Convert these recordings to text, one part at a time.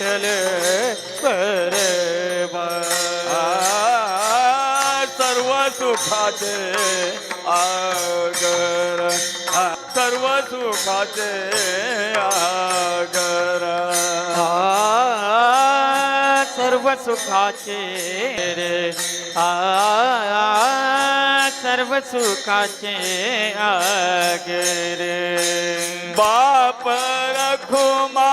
विठ्ठल परवा सर्व सुखाचे आगर. सर्व सुखाचे आगर. सर्व सुखाचे रे. आ सर्व सुखाचे आगरे. बाप रखुमा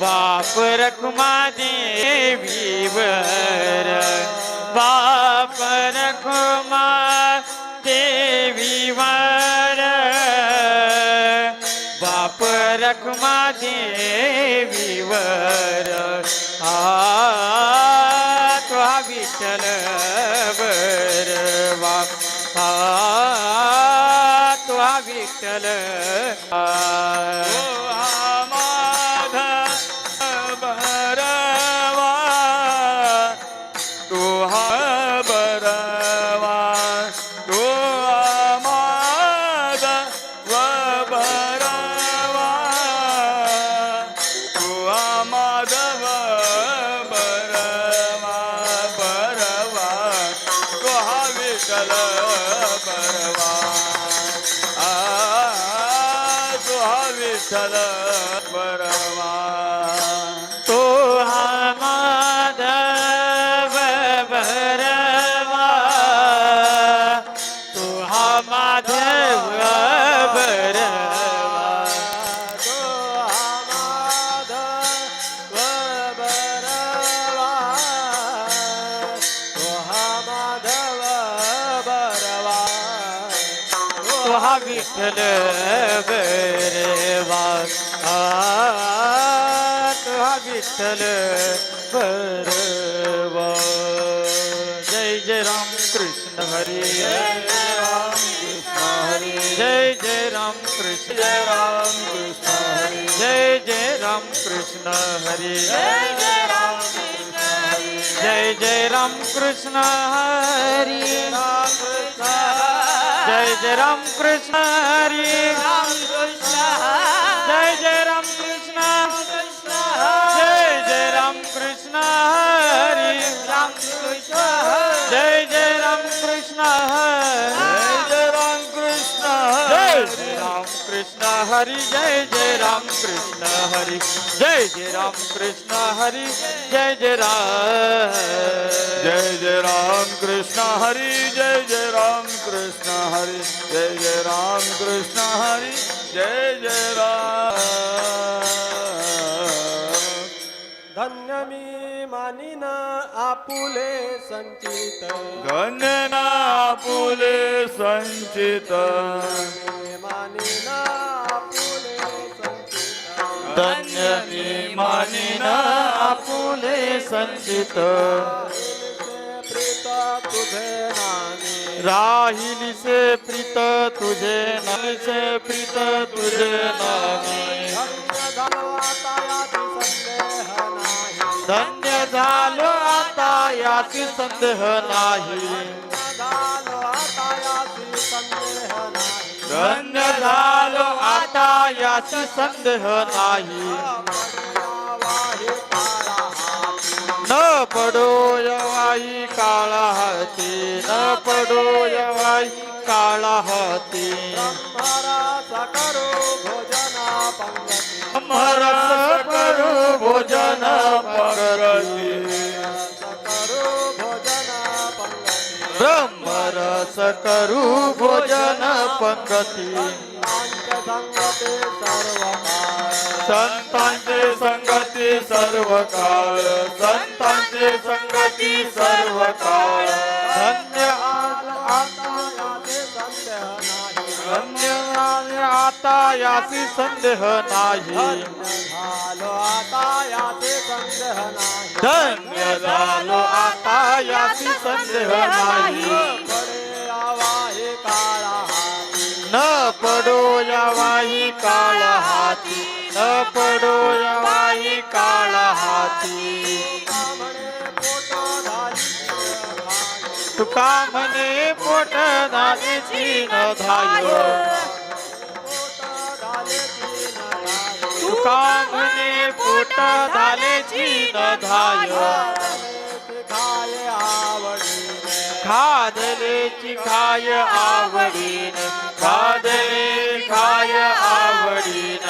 बाप रखुमा देवीवर बाप रखुमा देवीवर बाप रखुमा देवीवर आ तो हा विठ्ठल बरवा आ तो हा विठ्ठल Hara बरवा आ विठ्ठल बरवा जय जय राम कृष्ण हरी जय राम कृष्ण हरी। जय जय राम कृष्ण जय राम कृष्ण हरी। जय जय राम कृष्ण हरी। जय जय राम जय जय राम कृष्ण हरी। जय जय राम कृष्ण हरी जय जय राम कृष्ण जय जय राम कृष्ण हरी राम कृष्ण जय जय राम कृष्ण जय जय जय राम कृष्ण हरि जय जय राम कृष्ण हरि। जय जय राम कृष्ण हरि जय जय राम जय जय राम कृष्ण हरि जय जय राम कृष्ण हरि। जय जय राम कृष्ण हरि जय जय राम धन्य मी मानिन आपुले संचित। गणना आपुले संचित। धन्य मी मानिन आपुले संचित। राहिली से प्रीत तुझे नामी से प्रीत तुझे नाही धन्य झालो आता याची संदेह नाही। धन्य झालो आता याची संदेह नाही. न पडो यवाई काळा हाती न पडो यवाई काळा हाती करो भोजना करू भोजन रस करू भोजन पंगती संतांचे संगती सर्व काळ संतांचे संगती सर्व काळ धन्य धन्य आता यासी संदेह नाही। आज आता याची संदेह नाही. धन्य झालो आता याची संदेह नाही न पडो या वाही काळ हाती. न पडो या वाही काळ हाती. तुका म्हणे पोट धानेची न धायो. कांगणे पुट झाले चीन धाय न आवडी खादलेची खाय आवडीन खादले खाय आवडीन.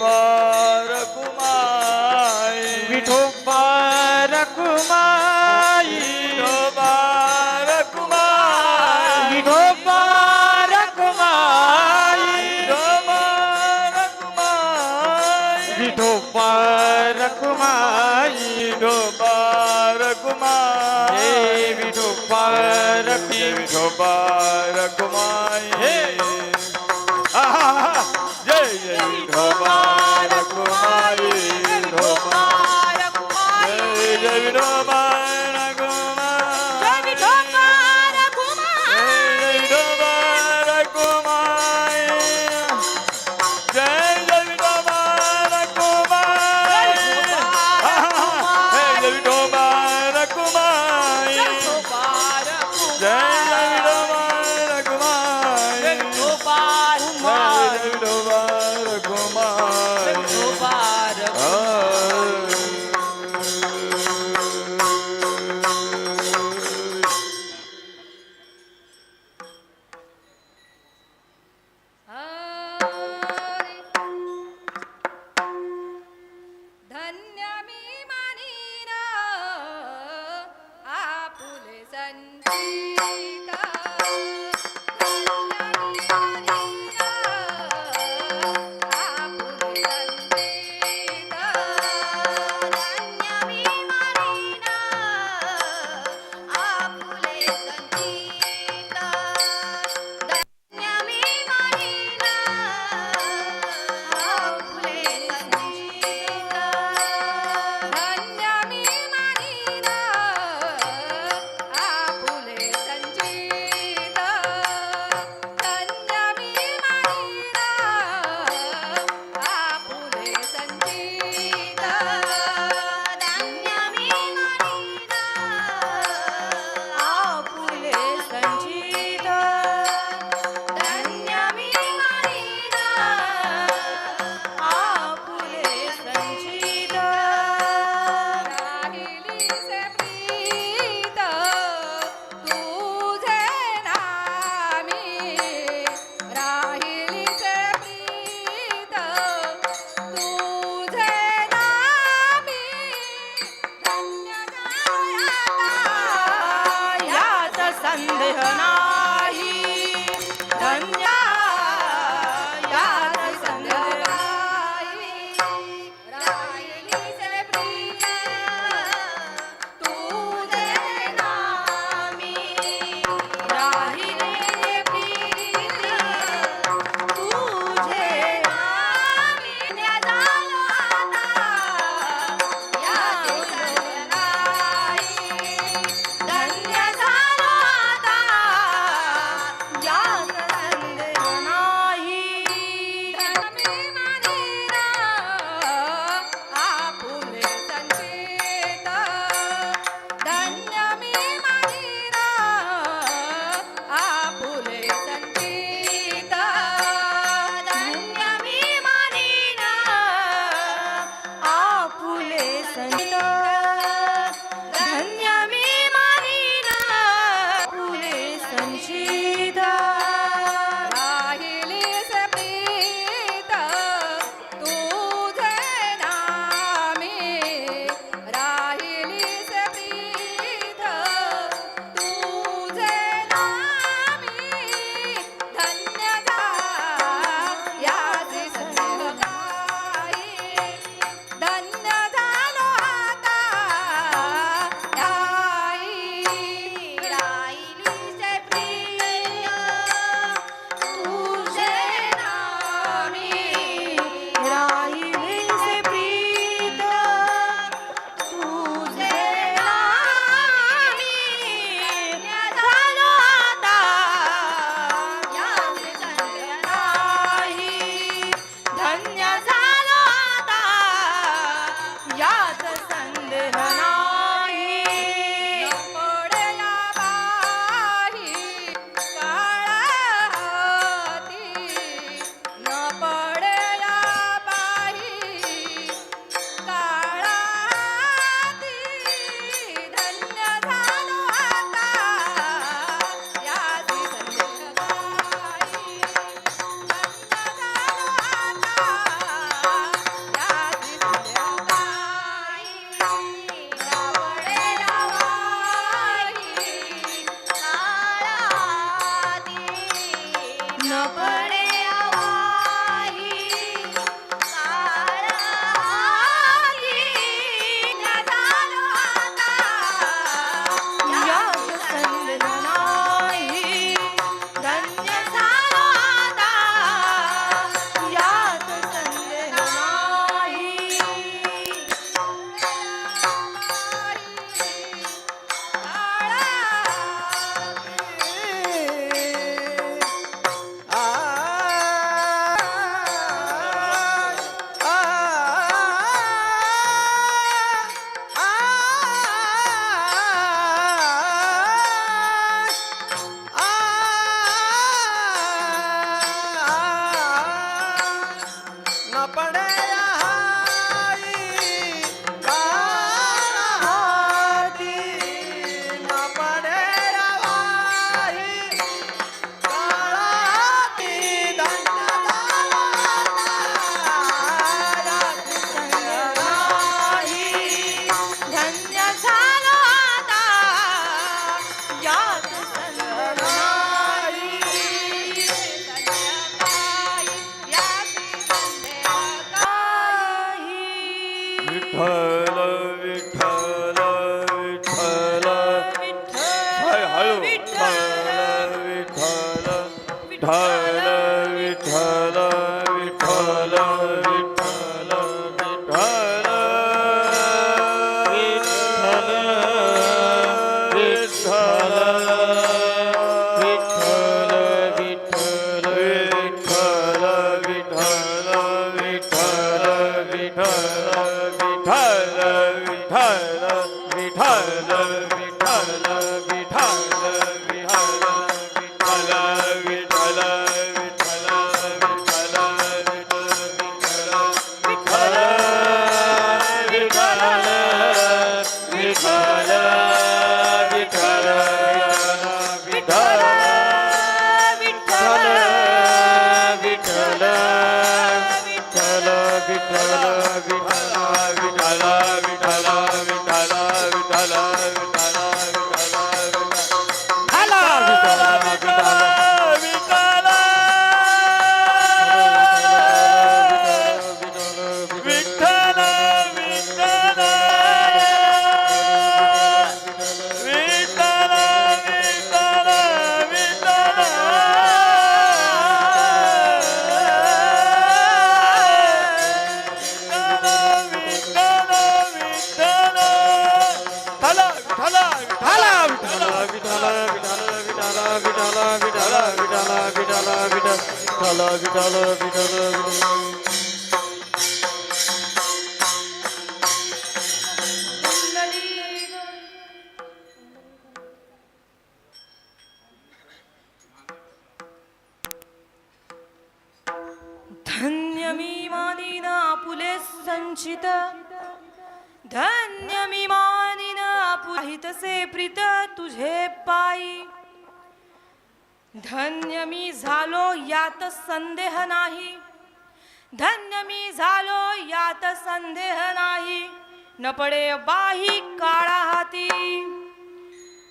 પર કુમાઈ વિઠો પર કુમાઈ વિઠો પર કુમાઈ વિઠો પર કુમાઈ વિઠો પર કુમાઈ વિઠો પર કુમાઈ વિઠો પર કુમાઈ વિઠો પર વિઠો પર કુમાઈ बंधनाही धन्य धन्य मी मानिन आपुले संचित। धन्य मी मानिन आपुहितसे प्रीत तुझे पायी धन्य मी झालो यात संदेह नाही. धन्य मी झालो यात संदेह नाही. न पडे बाही काळा हाती.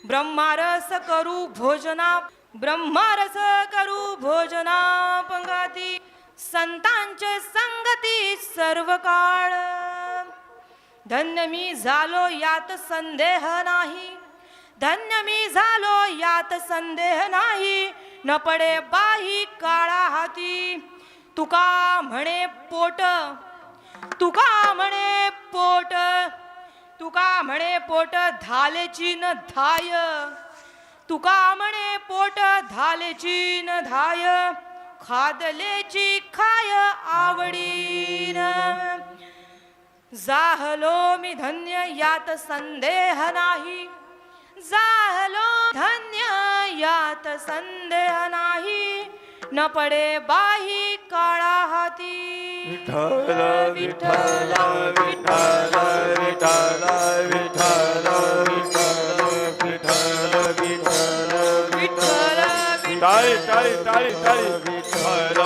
ब्रह्मारस करू भोजना ब्रह्मारस करू भोजना पंगाती संतांचे संगती सर्व काळ धन्य मी झालो यात संदेह नाही. धन्य मी झालो यात संदेह नाही. न पडे बाही काळा हाती. तुका म्हणे पोट तुका म्हणे पोट तुका म्हणे पोट धालेची न धाय. तुका म्हणे पोट धालेची न धाय. खादलेची खाय आवडीन. जाहलो मी धन्य यात संदेह नाही. जाहलो धन्य यात संदेह नाही. न पडे बाही काळा हाती. विठ्ठल विठ्ठल विठ्ठल विठ्ठल विठ्ठल विठ्ठल विठ्ठल विठ्ठल. विठ्ठल टाळी टाळी टाळी टाळी विठ्ठल